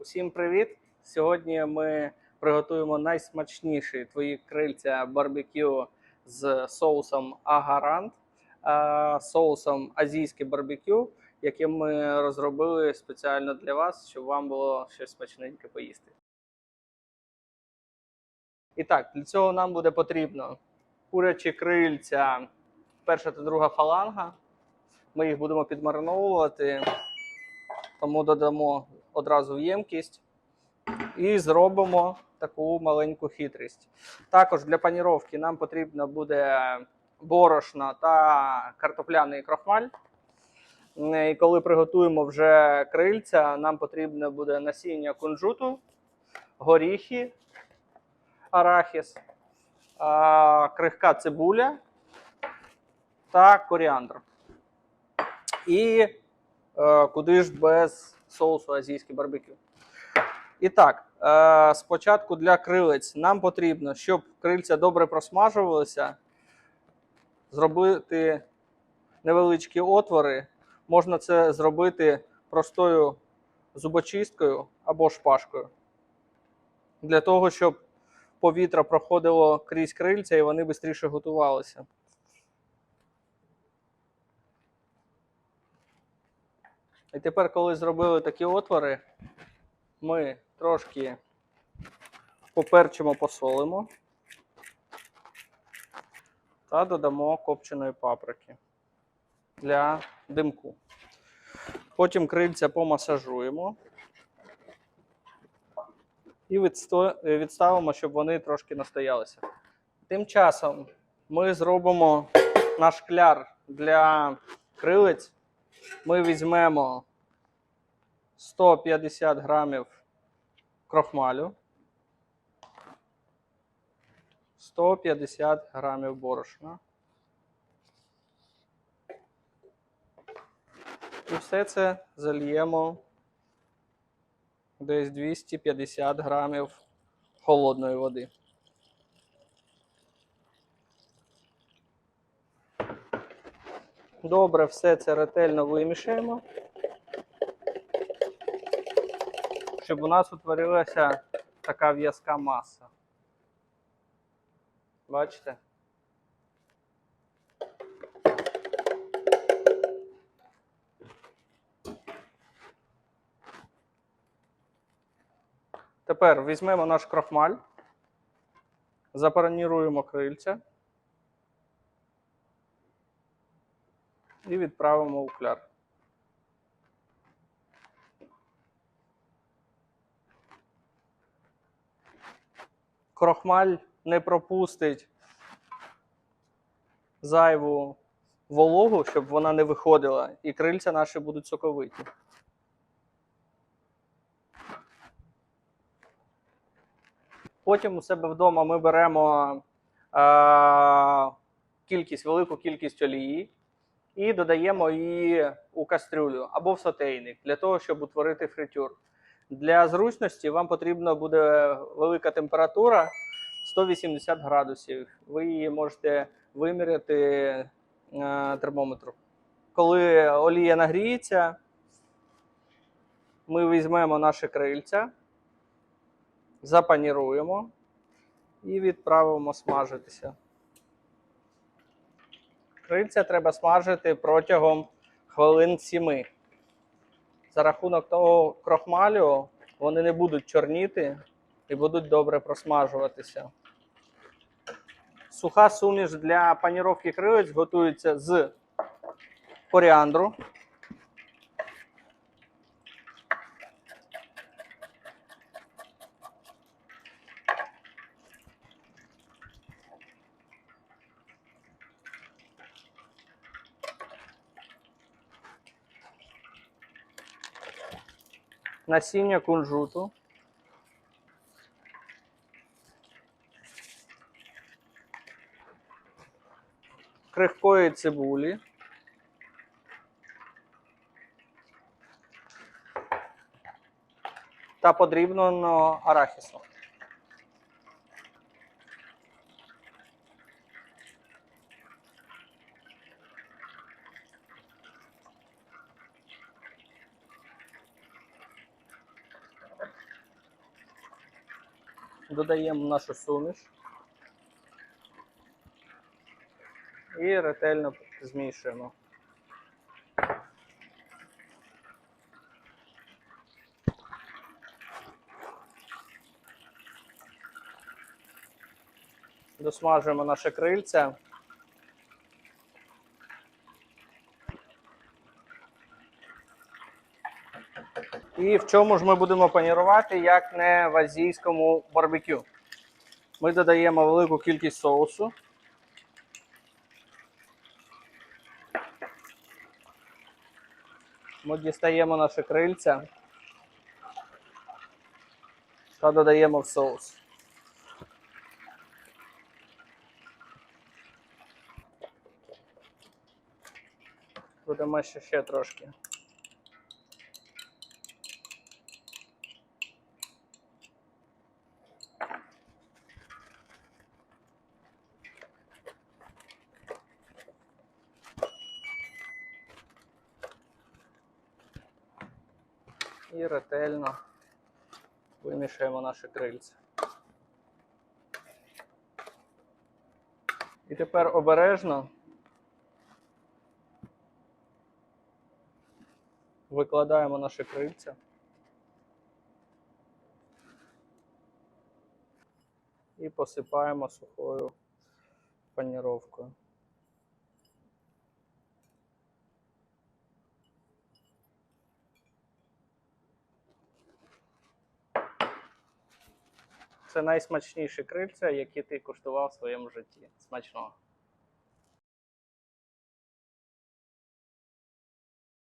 Усім привіт! Сьогодні ми приготуємо найсмачніші твої крильця барбекю з соусом агарант, е, соусом азійське барбекю, яке ми розробили спеціально для вас, щоб вам було щось смачненьке поїсти. І так, для цього нам буде потрібно курячі крильця, перша та друга фаланга. Ми їх будемо підмариновувати, тому додамо одразу в ємкість і зробимо таку маленьку хитрість. Також для паніровки нам потрібно буде борошно та картопляний крохмаль. І коли приготуємо вже крильця, нам потрібно буде насіння кунжуту, горіхи, арахіс, крихка цибуля та коріандр. І е, куди ж без соусу азійський барбекю. І так, е, спочатку для крилець нам потрібно, щоб крильця добре просмажувалися, зробити невеличкі отвори. Можна це зробити простою зубочисткою або шпажкою. Для того, щоб повітря проходило крізь крильця і вони швидше готувалися. І тепер, коли зробили такі отвори, ми трошки поперчимо, посолимо та додамо копченої паприки для димку. Потім крильця помасажуємо і відставимо, щоб вони трошки настоялися. Тим часом ми зробимо наш кляр для крилець. Ми візьмемо 150 грамів крохмалю, 150 грамів борошна. І все це зальємо десь 250 грамів холодної води. Добре, все це ретельно вимішаємо, щоб у нас утворилася така в'язка маса. Бачите? Тепер візьмемо наш крохмаль, запараніруємо крильця. І відправимо кляр. Крохмаль не пропустить зайву вологу, щоб вона не виходила, і крильця наші будуть соковиті. Потім у себе вдома ми беремо е- кількість, велику кількість олії і додаємо її у кастрюлю або в сотейник для того, щоб утворити фритюр. Для зручності вам потрібна буде велика температура 180 градусів. Ви її можете виміряти е, термометром. Коли олія нагріється, ми візьмемо наше крильця, запаніруємо і відправимо смажитися. Крильця треба смажити протягом хвилин 7. За рахунок того крохмалю вони не будуть чорніти і будуть добре просмажуватися. Суха суміш для паніровки крилець готується з коріандру. Насіння кунжуту, крихкої цибулі, та подрібненого арахісу. Додаємо нашу суміш і ретельно змішуємо. Досмажуємо наше крильце. І в чому ж ми будемо панірувати, як не в азійському барбекю. Ми додаємо велику кількість соусу. Ми дістаємо наше крильце та додаємо в соус. Додамо ще, ще трошки. І ретельно вимішуємо наше крильце. І тепер обережно викладаємо наше крильце. І посипаємо сухою паніровкою. Це найсмачніші крильця, які ти куштував в своєму житті. Смачного.